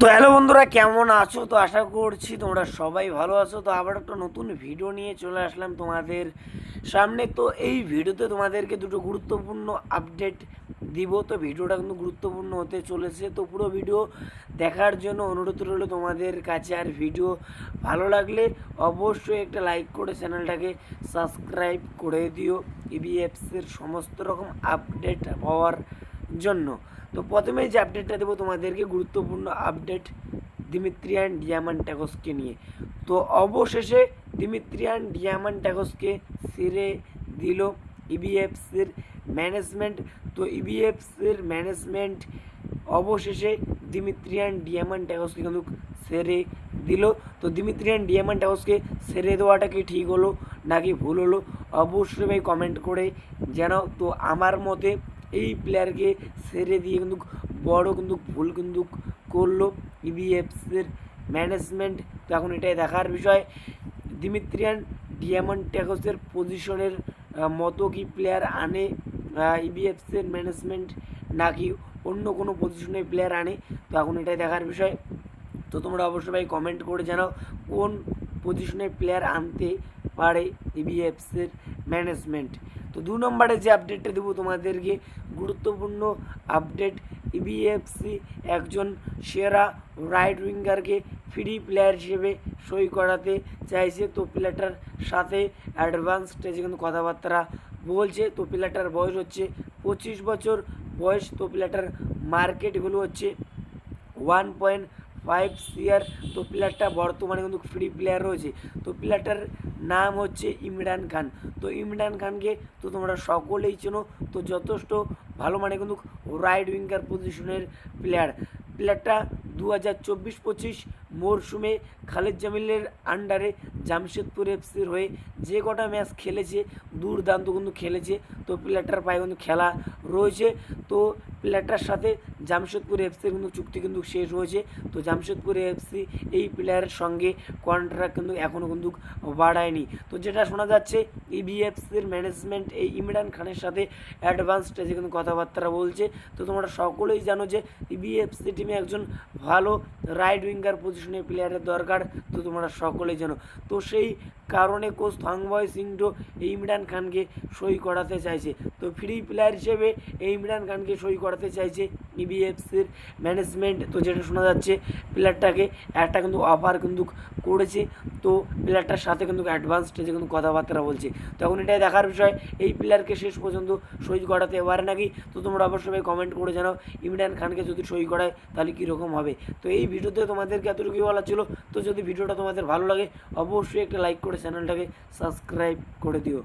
তো হ্যালো বন্ধুরা, কেমন আছো? তো আশা করছি তোমরা সবাই ভালো আছো। তো আবার একটা নতুন ভিডিও নিয়ে চলে আসলাম তোমাদের সামনে। তো এই ভিডিওতে তোমাদেরকে দুটো গুরুত্বপূর্ণ আপডেট দিব। তো ভিডিওটা কিন্তু গুরুত্বপূর্ণ হতে চলেছে। তো পুরো ভিডিও দেখার জন্য অনুরোধ রইল তোমাদের কাছে। আর ভিডিও ভালো লাগলে অবশ্যই একটা লাইক করে চ্যানেলটাকে সাবস্ক্রাইব করে দিও। ইবিএফসের সমস্ত রকম আপডেট পাওয়ার জন্য। তো প্রথমে যে আপডেটটা দেবো তোমাদেরকে, গুরুত্বপূর্ণ আপডেট দিমিত্রিয়ান ডিয়ামান ট্যাগসকে নিয়ে। তো অবশেষে দিমিত্রিয়ান ডিয়ামান ট্যাগসকে ছেড়ে দিল ইবিএফসির ম্যানেজমেন্ট তো ইবিএফসির ম্যানেজমেন্ট অবশেষে দিমিত্রিয়ান ডিয়ামান ট্যাগসকে কিন্তু সেরে দিল। তো দিমিত্রিয়ান ডিয়ামান ট্যাগসকে সেরে দেওয়াটা কি ঠিক হলো নাকি ভুল হলো? অবশ্যই কমেন্ট করে জানাও। তো আমার মতে এই প্লেয়ারকে ছেড়ে দিয়ে কিন্তু বড় কিন্তু ভুল কিন্তু করল ইবিএফসির ম্যানেজমেন্ট তো এখন এটাই দেখার বিষয়। দিমিত্রিয়ান ডিয়ামন্ড ট্যাগসের পজিশনের মতো কি প্লেয়ার আনে ইবিএফসির ম্যানেজমেন্ট নাকি অন্য কোনো পজিশনে প্লেয়ার আনে? তো এখন এটাই দেখার বিষয়। তো তোমরা অবশ্যই ভাই কমেন্ট করে জানাও, কোন পজিশনে প্লেয়ার আনতে পারে ইবিএফসির ম্যানেজমেন্ট তো দু নম্বরে যে আপডেটটা দেবো তোমাদেরকে, গুরুত্বপূর্ণ আপডেট ইবিএফসি একজন সেরা রাইট উইঙ্গারকে ফ্রি প্লেয়ার হিসেবে সই করাতে চাইছে। তো প্লেয়ারটার সাথে অ্যাডভান্স স্টেজে কিন্তু কথাবার্তা বলছে। তো প্লেয়ারটার বয়স হচ্ছে পঁচিশ বছর। বয়স তো প্লেয়ারটার মার্কেট হচ্ছে ওয়ান পয়েন্ট ফাইভ সিয়ার, তো প্লেয়ারটা বর্তমানে কিন্তু ফ্রি প্লেয়ার রয়েছে। তো প্লেয়ারটার নাম হচ্ছে ইমরান খান। তো ইমরান খানকে তো তোমরা সকলেই চেনো, তো যথেষ্ট ভালো মানে কিন্তু রাইট উইঙ্গার পজিশনের প্লেয়ার প্লেয়ারটা দু হাজার চব্বিশ পঁচিশ মরশুমে খালেদ জামিলের আন্ডারে জামশেদপুর এফসির হয়ে যে কটা ম্যাচ খেলেছে, দুর্দান্ত কিন্তু খেলেছে। তো প্লেয়ারটার পায়ে কিন্তু খেলা রয়েছে। তো প্লেয়ারটার সাথে জামশেদপুর এফসির কিন্তু চুক্তি কিন্তু শেষ হয়েছে। তো জামশেদপুর এফসি এই প্লেয়ারের সঙ্গে কন্ট্রাক্ট কিন্তু এখনও কিন্তু বাড়ায়নি। তো যেটা শোনা যাচ্ছে ইবিএফসির ম্যানেজমেন্ট এই ইমরান খানের সাথে অ্যাডভান্স স্টেজে কিন্তু কথাবার্তা বলছে। তো তোমরা সকলেই জানো যে ইবিএফসি টিমে একজন ভালো রাইট উইঙ্গার পজিশনে প্লেয়ারের দরকার। তো তোমরা সকলেই জানো। তো সেই কারণে কোচ থাংবয় সিংটো এই ইমরান খানকে সই করাতে চাইছে। তো ফ্রি প্লেয়ার হিসেবে এই ইমরান খানকে সই করাতে চাইছে ইবিএফসির ম্যানেজমেন্ট তো যেটা শোনা যাচ্ছে প্লেয়ারটাকে একটা কিন্তু অফার কিন্তু করেছে। তো প্লেয়ারটার সাথে কিন্তু অ্যাডভান্স স্টেজে কিন্তু কথাবার্তা বলছে। তখন এটাই দেখার বিষয়, এই প্লেয়ারকে শেষ পর্যন্ত সই করাতে পারে নাকি? তো তোমরা অবশ্যই কমেন্ট করে জানাও। ইমরান খানকে যদি সই করায়, তাহলে কীরকম হবে? তো এই ভিডিওতে তোমাদেরকে এতটুকুই বলা ছিল। তো যদি ভিডিওটা তোমাদের ভালো লাগে, অবশ্যই একটা লাইক করে চ্যানেলটাকে সাবস্ক্রাইব করে দিও।